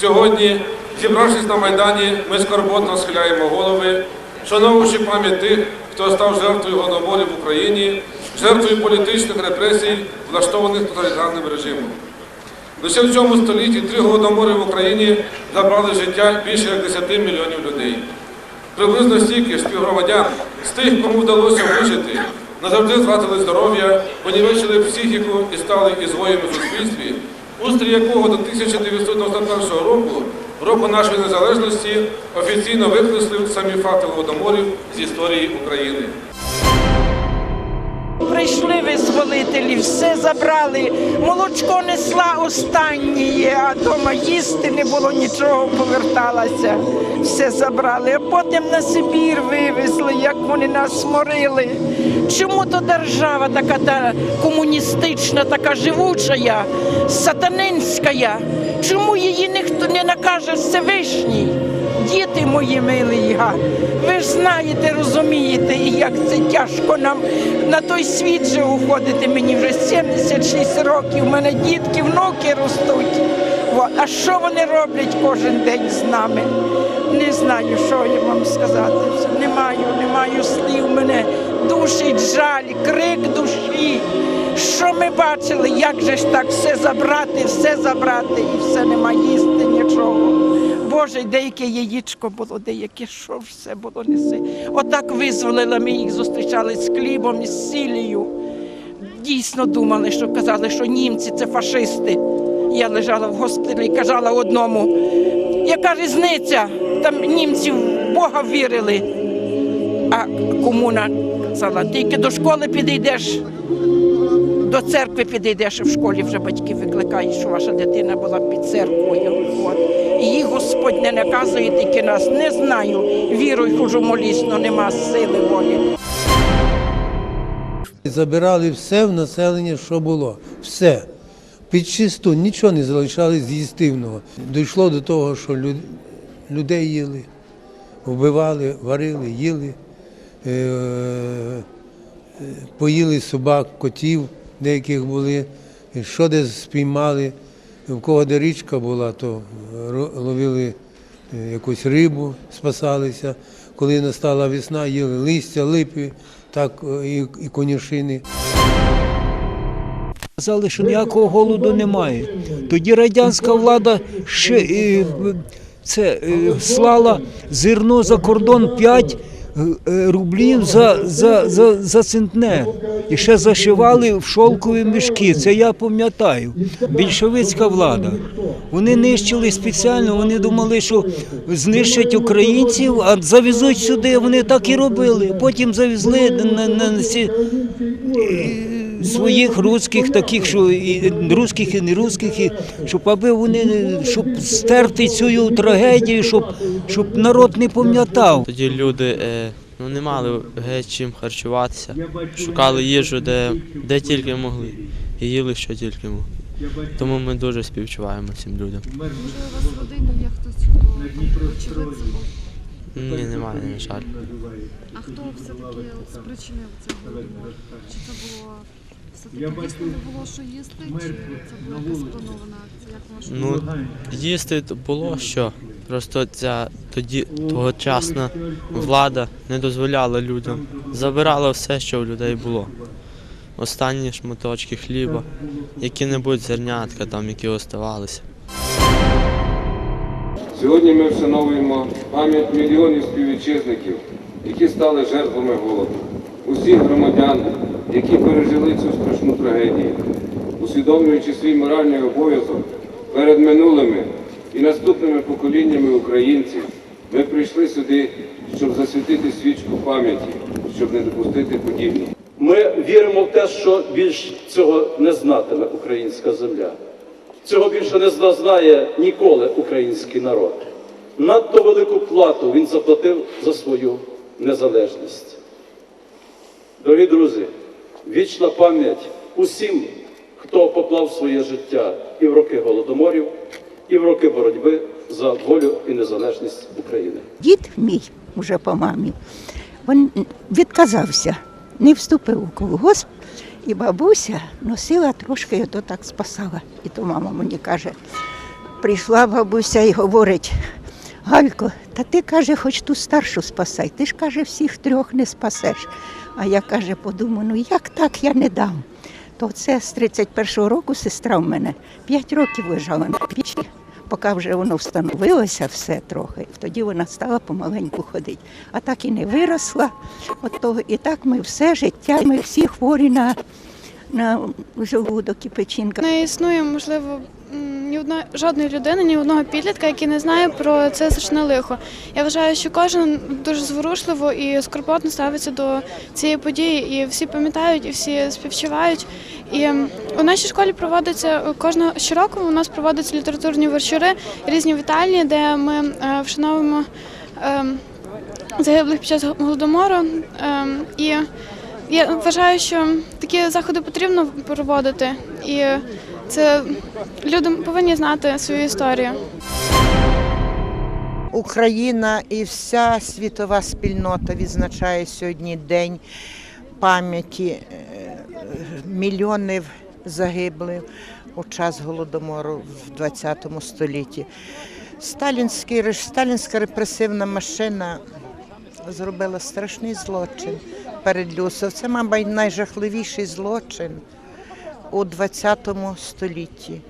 Сьогодні, зібравшись на Майдані, ми скорботно схиляємо голови, вшановуючи пам'ять тих, хто став жертвою голодоморів в Україні, жертвою політичних репресій, влаштованих тоталітарним режимом. Лише в цьому столітті три голодомори в Україні забрали життя більше як 10 мільйонів людей. Приблизно стільки співгромадян з тих, кому вдалося вижити, назавжди втратили здоров'я, понівечили психіку і стали ізгоями в суспільстві, устрій якого до 1991 року, року нашої незалежності, офіційно викреслив самі факти голодоморів з історії України. Прийшли визволителі, все забрали. Молочко несла останнє, а дома їсти не було нічого, поверталася. Все забрали. А потім на Сибір вивезли, як вони нас сморили. Чому то держава така та комуністична, така живуча, сатанинська? Чому її ніхто не накаже Всевишній? Діти мої милі, ви ж знаєте, розумієте, як це тяжко нам на той світ же уходити. Мені вже 76 років, у мене дітки, внуки ростуть. А що вони роблять кожен день з нами? Не знаю, що я вам сказати. Не маю, не маю слів. Мене душить жаль, крик душі. Що ми бачили, як же ж так все забрати, все забрати, і все нема їсти нічого. Боже, деяке яєчко було, деяке що все було неси. Отак визволила, ми їх зустрічали з хлібом з сілею. Дійсно думали, що казали, що німці це фашисти. Я лежала в госпіталі і казала одному, яка різниця? Там німці в Бога вірили. А комуна казала, тільки до школи підійдеш, до церкви підійдеш, в школі вже батьки викликають, що ваша дитина була під церквою. От. І їх Господь не наказує тільки нас. Не знаю. Вірую, хожу але нема сили волі. Забирали все в населення, що було. Все. Під чисту нічого не залишали з їстивного. Дійшло до того, що люд- людей їли, вбивали, варили, їли, поїли собак, котів, деяких були, що десь спіймали. В кого де річка була, то ловили е, якусь рибу, спасалися. Коли настала весна, їли листя, липи, так е, і, конюшини. Казали, що ніякого голоду немає. Тоді радянська влада ще е, це е, слала зерно за кордон 5 е, рублів за, за, за, за центнер. І ще зашивали в шовкові мішки. Це я пам'ятаю. Більшовицька влада. Вони нищили спеціально, вони думали, що знищать українців, а завезуть сюди. Вони так і робили. Потім завезли на, на, на ці своїх русських, таких, що і русських, і не русських, і щоб аби вони щоб стерти цю трагедію, щоб, щоб народ не пам'ятав. Тоді люди е, ну, не мали геть чим харчуватися, шукали їжу, де, де тільки могли, і їли, що тільки могли. Тому ми дуже співчуваємо цим людям. Може, у вас в родині є хтось, хто? Ні, немає, на жаль. А хто все-таки спричинив голодомор? Чи це було все-таки не було що їсти, чи це була якась спланована акція? Як можна? Ну, їсти було що. Просто ця тоді тогочасна влада не дозволяла людям. Забирала все, що в людей було. Останні шматочки хліба, які-небудь зернятка там, які оставалися. Сьогодні ми вшановуємо пам'ять мільйонів співвітчизників, які стали жертвами голоду, усіх громадян, які пережили цю страшну трагедію, усвідомлюючи свій моральний обов'язок перед минулими і наступними поколіннями українців, ми прийшли сюди, щоб засвітити свічку пам'яті, щоб не допустити подібного. Ми віримо в те, що більш цього не знатиме українська земля. Цього більше не зазнає ніколи український народ. Надто велику плату він заплатив за свою незалежність. Дорогі друзі, вічна пам'ять усім, хто поклав своє життя і в роки голодоморів, і в роки боротьби за волю і незалежність України. Дід мій, уже по мамі, він відказався, не вступив у колгосп, і бабуся носила трошки, і так спасала. І то мама мені каже, прийшла бабуся і говорить, Галько, та ти каже, хоч ту старшу спасай, ти ж каже, всіх трьох не спасеш. А я каже, подумаю, ну як так я не дам. То це з 31-го року сестра в мене 5 років лежала на печі, поки вже воно встановилося все трохи. Тоді вона стала помаленьку ходити. А так і не виросла. От того, і так ми все життя, ми всі хворі на, на желудок і печінка. Не існує, можливо, ні одної жодної людини, ні одного підлітка, який не знає про це страшне лихо. Я вважаю, що кожен дуже зворушливо і скорботно ставиться до цієї події, і всі пам'ятають, і всі співчувають. І у нашій школі проводиться е, кожного щороку. У нас проводяться літературні вечори, різні вітальні, де ми е, вшановуємо. ем, Загиблих під час голодомору. І я вважаю, що такі заходи потрібно проводити, і це люди повинні знати свою історію. Україна і вся світова спільнота відзначає сьогодні День пам'яті е, мільйонів загиблих у час голодомору в ХХ столітті. Сталінський, сталінська репресивна машина зробила страшний злочин перед людством. Це, мабуть, найжахливіший злочин у ХХ столітті.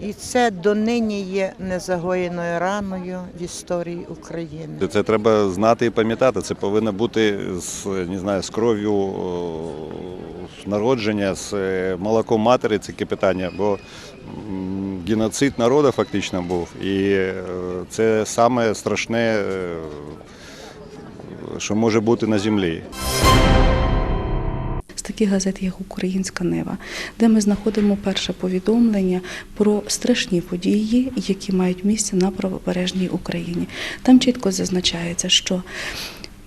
І це донині є незагоєною раною в історії України. Це треба знати і пам'ятати. Це повинно бути з не знаю, з кров'ю народження, з е, молоком матері таке питання, бо геноцид народу фактично був. І е, це саме страшне, е, що може бути на землі. З таких газет, як Українська Нива, де ми знаходимо перше повідомлення про страшні події, які мають місце на правобережній Україні. Там чітко зазначається, що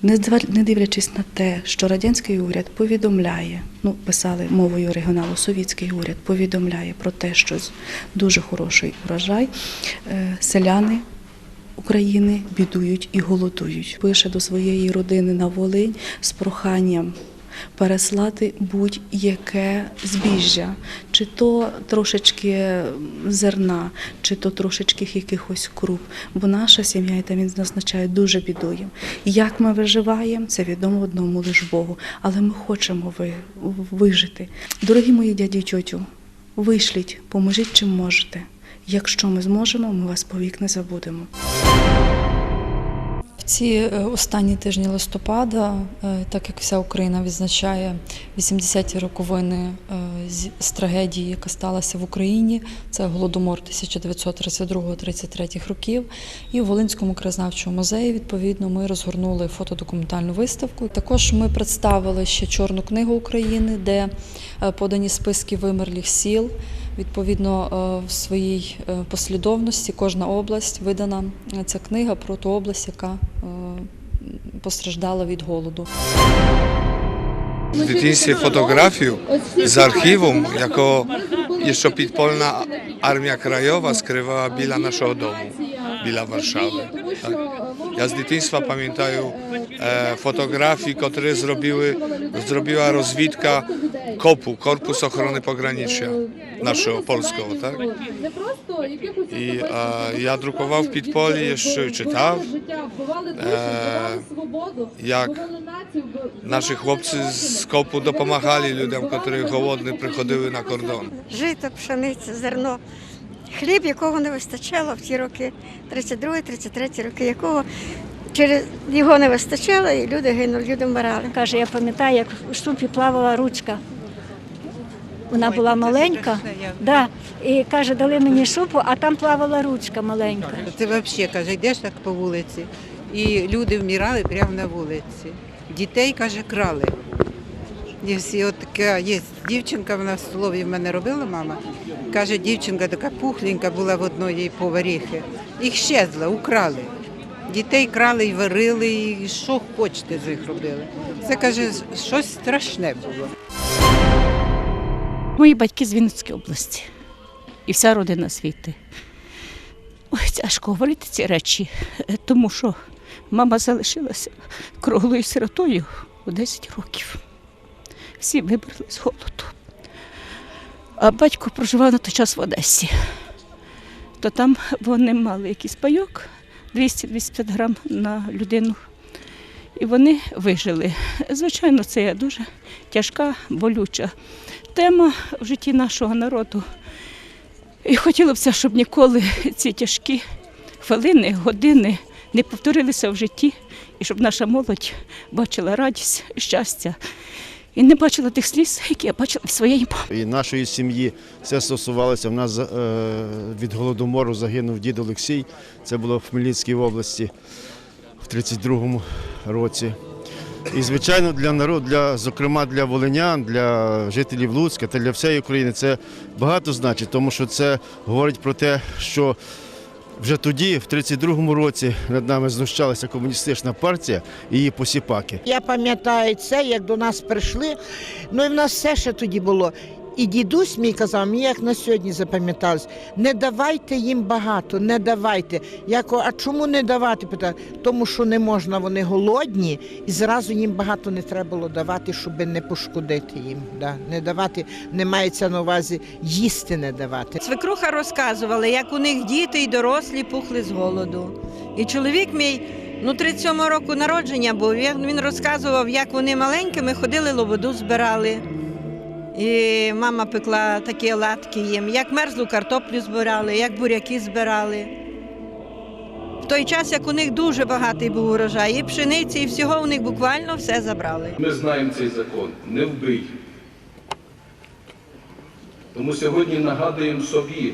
не дивлячись на те, що радянський уряд повідомляє, ну писали мовою оригіналу, совєтський уряд повідомляє про те, що дуже хороший урожай, е, селяни України бідують і голодують. Пише до своєї родини на Волинь з проханням переслати будь-яке збіжжя, чи то трошечки зерна, чи то трошечки якихось круп. Бо наша сім'я, і там він зазначає, дуже бідує. Як ми виживаємо, це відомо одному лиш Богу. Але ми хочемо ви- вижити. Дорогі мої дяді і тьотю, вишліть, поможіть чим можете. Якщо ми зможемо, ми вас повік не забудемо. В ці е, останні тижні листопада, е, так як вся Україна відзначає 80-ті роковини е, з- трагедії, яка сталася в Україні, це голодомор 1932-33 років. І у Волинському краєзнавчому музеї відповідно ми розгорнули фотодокументальну виставку. Також ми представили ще Чорну книгу України, де подані списки вимерлих сіл. Відповідно, е, в своїй е, послідовності кожна область видана е, ця книга про ту область, яка е, постраждала від голоду. W dzieciństwie fotografił z archiwum, jako jeszcze підпольна Armia Krajowa skrywała біля naszego domu, біля. Tak. Ja z dzieciństwa pamiętają e, fotografii, które zrobiły, zrobiła rozwitka KOP-u, Korpus Ochrony naszego polskiego, tak? I e, ja drukował w Підполі, jeszcze czytał, e, jak Наші хлопці з копу допомагали людям, які голодні приходили на кордон. жито, пшениця, зерно, хліб, якого не вистачало в ті роки, 32-33 роки, якого через його не вистачало, і люди гинули, люди вмирали. Каже, я пам'ятаю, як в супі плавала ручка. Вона була маленька, да, і каже, дали мені супу, а там плавала ручка маленька. Це взагалі, каже, йдеш так по вулиці, і люди вмирали прямо на вулиці. Дітей, каже, крали. І всі от така є дівчинка, вона в столові в мене робила мама. Каже, дівчинка така пухленька була в одної поваріхи. Їх щезла, украли. Дітей крали і варили, і що хочете з них робили. Це каже, щось страшне було. Мої батьки з Вінницької області. І вся родина світи. Ой, тяжко говорити ці речі, тому що мама залишилася круглою сиротою у 10 років. Всі вибрали з голоду. А батько проживав на той час в Одесі. то там вони мали якийсь пайок 200-250 грам на людину. І вони вижили. Звичайно, це дуже тяжка, болюча тема в житті нашого народу. І хотілося б, щоб ніколи ці тяжкі хвилини, години не повторилися в житті, і щоб наша молодь бачила радість, щастя і не бачила тих сліз, які я бачила в своєї мами. І нашої сім'ї це стосувалося. В нас е, від голодомору загинув дід Олексій. Це було в Хмельницькій області в 32-му році. І, звичайно, для народу, для, зокрема для волинян, для жителів Луцька та для всієї України це багато значить, тому що це говорить про те, що вже тоді, в 32-му році, над нами знущалася комуністична партія і її посіпаки. Я пам'ятаю це, як до нас прийшли. Ну і в нас все ще тоді було. І дідусь мій казав, мені як на сьогодні запам'яталось, не давайте їм багато, не давайте. Я кажу, а чому не давати? Питаю, тому що не можна, вони голодні, і зразу їм багато не треба було давати, щоб не пошкодити їм. Да. Не давати, не мається на увазі їсти не давати. Свекруха розказувала, як у них діти і дорослі пухли з голоду. І чоловік мій, ну 37 року народження був, він, розказував, як вони маленькими ходили, лободу збирали. І мама пекла такі оладки їм, як мерзлу картоплю збирали, як буряки збирали. В той час, як у них дуже багатий був урожай, і пшениці, і всього у них буквально все забрали. Ми знаємо цей закон не вбий. Тому сьогодні нагадуємо собі,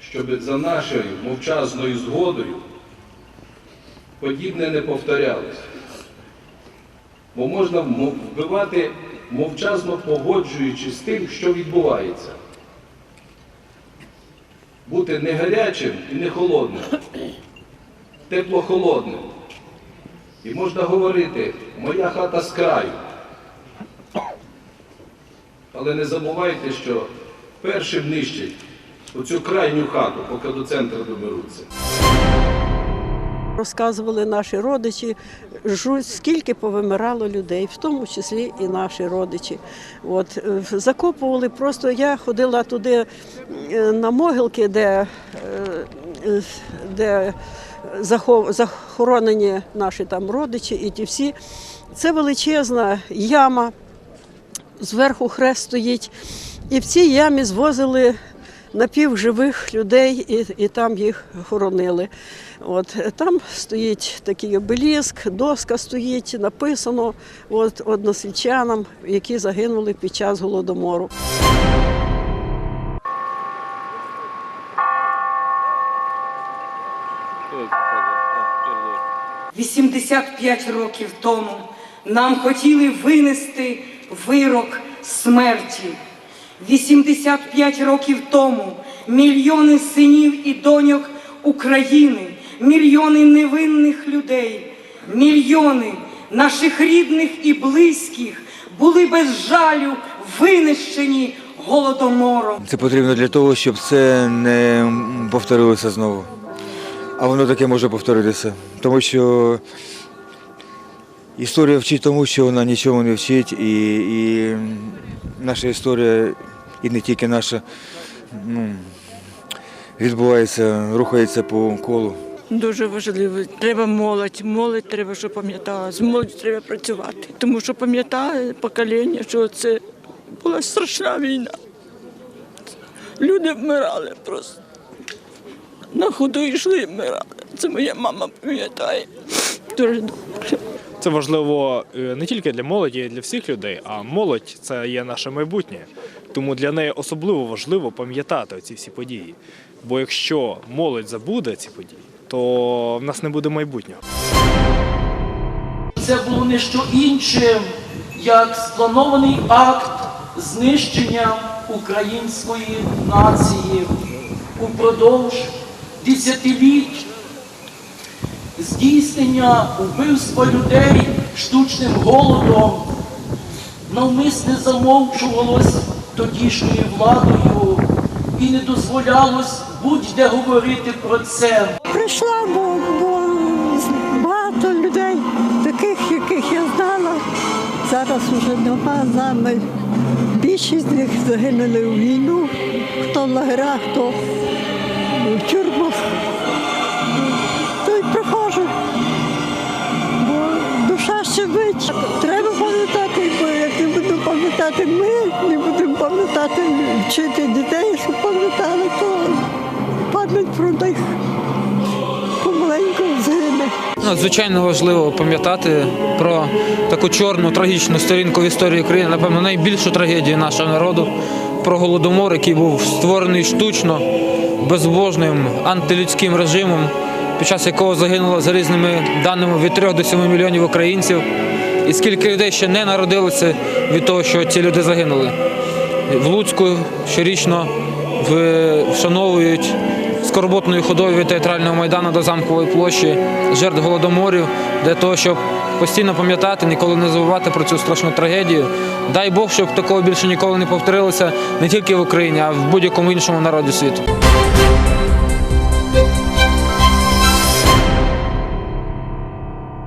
щоб за нашою мовчазною згодою подібне не повторялося. Бо можна вбивати мовчазно погоджуючись з тим, що відбувається. Бути не гарячим і не холодним, тепло-холодним. І можна говорити, моя хата з краю. Але не забувайте, що першим нищать оцю крайню хату, поки до центру доберуться. Розказували наші родичі, скільки повимирало людей, в тому числі і наші родичі. От, е, закопували просто, я ходила туди е, на могилки, де, е, де захоронені наші там родичі і ті всі. Це величезна яма, зверху хрест стоїть. І в цій ямі звозили напівживих людей і, і там їх хоронили. От, там стоїть такий обеліск, доска стоїть, написано от, односельчанам, які загинули під час голодомору. – 85 років тому нам хотіли винести вирок смерті. 85 років тому мільйони синів і доньок України, мільйони невинних людей, мільйони наших рідних і близьких були без жалю винищені голодомором. Це потрібно для того, щоб це не повторилося знову. А воно таке може повторитися. Тому що історія вчить тому, що вона нічого не вчить, і, і наша історія, і не тільки наша, ну, відбувається, рухається по колу. Дуже важливо. Треба молодь. Молодь треба, щоб пам'ятала. З молоддю треба працювати. Тому що пам'ятає покоління, що це була страшна війна. Люди вмирали просто. На ходу йшли і вмирали. Це моя мама пам'ятає. Дуже добре. Це важливо е, не тільки для молоді, а для всіх людей, а молодь це є наше майбутнє. Тому для неї особливо важливо пам'ятати ці всі події. Бо якщо молодь забуде ці події, то в нас не буде майбутнього. Це було не що інше, як спланований акт знищення української нації упродовж десятиліть, здійснення вбивства людей штучним голодом навмисне замовчувалось тодішньою владою і не дозволялось будь-де говорити про це. Прийшла, бо, бо багато людей, таких, яких я знала, зараз вже нема нами. Більшість з них загинули у війну, хто в лагерах, хто в тюрмах. Пам'ятати ми, не будемо пам'ятати вчити дітей, щоб пам'ятали, то пам'ять про них помаленьку згине. Надзвичайно важливо пам'ятати про таку чорну трагічну сторінку в історії України, напевно, найбільшу трагедію нашого народу, про голодомор, який був створений штучно, безбожним антилюдським режимом, під час якого загинуло за різними даними від 3 до 7 мільйонів українців. І скільки людей ще не народилося від того, що ці люди загинули. В Луцьку щорічно вшановують скорботною ходою від театрального майдану до замкової площі жертв голодоморів для того, щоб постійно пам'ятати, ніколи не забувати про цю страшну трагедію. Дай Бог, щоб такого більше ніколи не повторилося не тільки в Україні, а в будь-якому іншому народі світу.